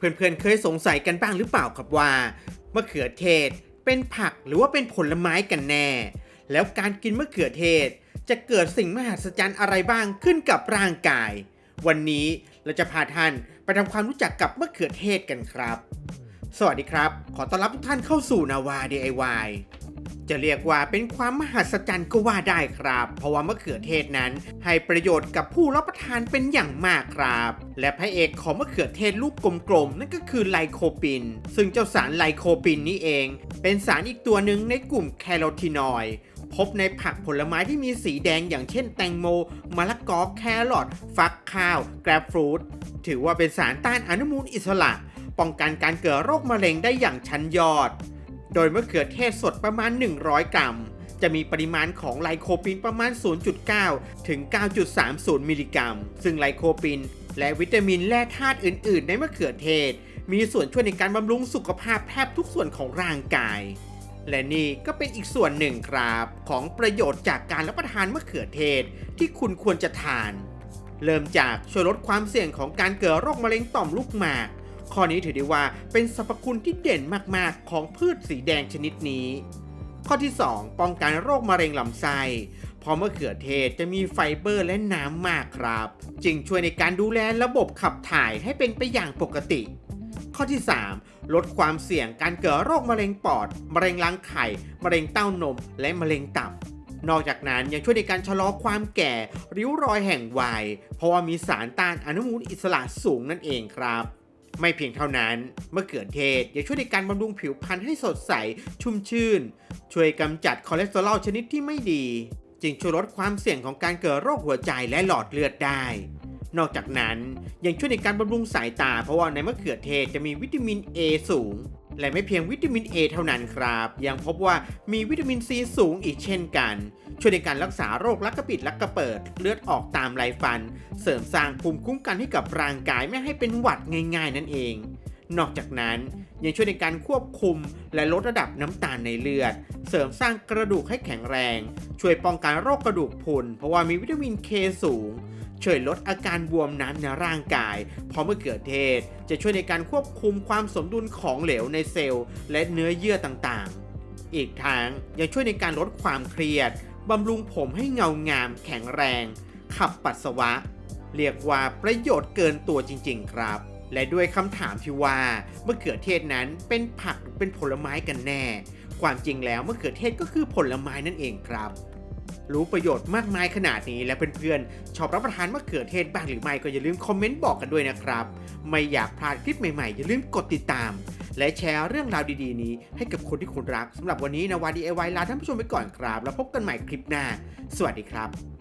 เพื่อนๆ เคยสงสัยกันบ้างหรือเปล่าครับว่ามะเขือเทศ เป็นผักหรือว่าเป็นผลไม้กันแน่ แล้วการกินมะเขือเทศ จะเกิดสิ่งมหัศจรรย์อะไรบ้างขึ้นกับร่างกาย วันนี้เราจะพาท่านไปทำความรู้จักกับมะเขือเทศกันครับ สวัสดีครับ ขอต้อนรับทุกท่านเข้าสู่นาวา DIY จะเรียกว่าเป็นความมหัศจรรย์ก็ว่าได้ครับ เพราะว่ามะเขือเทศนั้นให้ประโยชน์กับผู้รับประทานเป็นอย่างมากครับ และพระเอกของมะเขือเทศลูกกลมๆนั่นก็คือไลโคปิน ซึ่งเจ้าสารไลโคปินนี้เอง เป็นสารอีกตัวหนึ่งในกลุ่มแคโรทีนอยด์พบในผักผลไม้ที่มีสีแดงอย่างเช่นแตงโม มะละกอแครอทฟักข้าว แกรบฟรุตถือว่าเป็นสารต้านอนุมูลอิสระ ป้องกันการเกิดโรคมะเร็งได้อย่างชั้นยอด โดยมะเขือเทศสดประมาณ 100 กรัม จะมีปริมาณของไลโคปินประมาณ 0.9 ถึง 9.30 มิลลิกรัม ซึ่งไลโคปินและวิตามินแร่ธาตุอื่น ๆ ในมะเขือเทศ มีส่วนช่วยในการบำรุงสุขภาพแทบทุกส่วนของร่างกาย และนี่ก็เป็นอีกส่วนหนึ่งครับ ของประโยชน์จากการรับประทานมะเขือเทศที่คุณควรจะทาน เริ่มจากช่วยลดความเสี่ยงของการเกิดโรคมะเร็งต่อมลูกหมาก ข้อนี้ถือได้ว่าเป็นสรรพคุณที่เด่นมากๆ ของพืชสีแดงชนิดนี้ ข้อที่ 2 ป้องกันโรคมะเร็งลำไส้เพราะมะเขือเทศจะมีไฟเบอร์และน้ำมากครับ จึงช่วยในการดูแลระบบขับถ่ายให้เป็นไปอย่างปกติ ข้อที่ 3 ลดความเสี่ยงการเกิดโรคมะเร็งปอด มะเร็งรังไข่ มะเร็งเต้านม และมะเร็งตับ นอกจากนั้นยังช่วยในการชะลอความแก่ ริ้วรอยแห่งวัย เพราะว่ามีสารต้านอนุมูลอิสระสูงนั่นเองครับ ไม่เพียงเท่านั้นมะเขือเทศยังช่วยในการบำรุงผิวพรรณให้สดใส ชุ่มชื่น ช่วยกำจัดคอเลสเตอรอลชนิดที่ไม่ดี จึงช่วยลดความเสี่ยงของการเกิดโรคหัวใจและหลอดเลือดได้ นอกจากนั้นยังช่วยในการบำรุงสายตา เพราะว่าในมะเขือเทศจะมีวิตามิน A สูง และไม่เพียงวิตามิน A เท่านั้นครับ ยังพบว่ามีวิตามินซีสูงอีกเช่นกัน ช่วยในการรักษาโรคลักกระปิดลักกระเปิด เลือดออกตามไรฟัน เสริมสร้างภูมิคุ้มกันให้กับร่างกายไม่ให้เป็นหวัดง่าย ๆ นั่นเอง นอกจากนั้นยังช่วยในการควบคุมและลดระดับน้ำตาลในเลือด เสริมสร้างกระดูกให้แข็งแรง ช่วยป้องกันโรคกระดูกพรุนเพราะว่ามีวิตามินเคสูง ช่วยลดอาการบวมน้ำในร่างกาย เพราะมะเขือเทศ จะช่วยในการควบคุมความสมดุลของเหลวในเซลล์ และเนื้อเยื่อต่างๆ อีกทั้งยังช่วยในการลดความเครียดบำรุงผมให้เงางาม แข็งแรง ขับปัสสาวะ เรียกว่าประโยชน์เกินตัวจริง ๆ ครับ และด้วยคำถามที่ว่ามะเขือเทศนั้นเป็นผักหรือเป็นผลไม้กันแน่ ความจริงแล้วมะเขือเทศก็คือผลไม้นั่นเองครับ รู้ประโยชน์มากมายขนาดนี้และเพื่อนๆชอบรับประทานมะเขือเทศบ้างหรือไม่ก็อย่าลืมคอมเมนต์บอกกันด้วยนะครับ ไม่อยากพลาดคลิปใหม่ๆ อย่าลืมกดติดตาม และแชร์เรื่องราวดีๆ นี้ให้กับคนที่คุณรักสำหรับวันนี้นาวาดีไอวลาท่านผู้ชมไปก่อนครับ แล้วพบกันใหม่คลิปหน้า สวัสดีครับ